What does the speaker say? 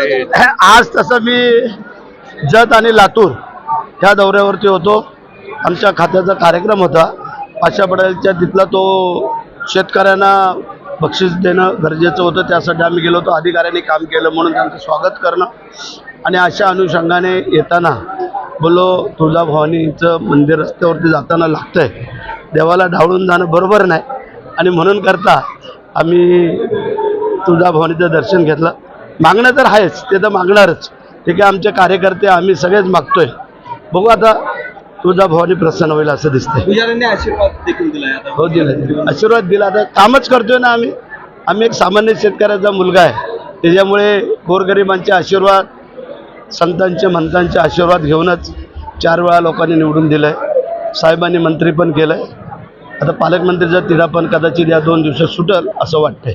आज तसं मी जत आणि लातूर ह्या दौऱ्यावरती होतो. आमच्या खात्याचा कार्यक्रम होता. आशा पटेलच्या तिथला तो शेतकऱ्यांना बक्षीस देणं गरजेचं होतं. त्यासाठी आम्ही गेलो होतो. अधिकाऱ्यांनी काम केलं म्हणून त्यांचं स्वागत करणं. आणि अशा अनुषंगाने येताना बोलो तुळजाभवानीचं मंदिर रस्त्यावरती जाताना लागतंय. देवाला ढावळून जाणं बरोबर नाही. आणि म्हणून करता आम्ही तुळजाभवानीचं दर्शन घेतलं. मागणं तर आहेच ते तर मागणारच. ते काय आमचे कार्यकर्ते आम्ही सगळेच मागतोय. बघू आता तुळजाभवानी प्रसन्न होईल असं दिसतंय. पुजाऱ्यांनी आशीर्वाद देखील आता. हो दिला आशीर्वाद दिला आता कामच करतोय ना आम्ही. आम्ही एक सामान्य शेतकऱ्याचा मुलगा आहे. त्याच्यामुळे गोरगरिबांचे आशीर्वाद संतांचे मंतांचे आशीर्वाद घेऊनच चार वेळा लोकांनी निवडून दिलंय. साहेबांनी मंत्री पण केलंय. आता पालकमंत्रीचा तिढा पण कदाचित या दोन दिवसात सुटल असं वाटतंय.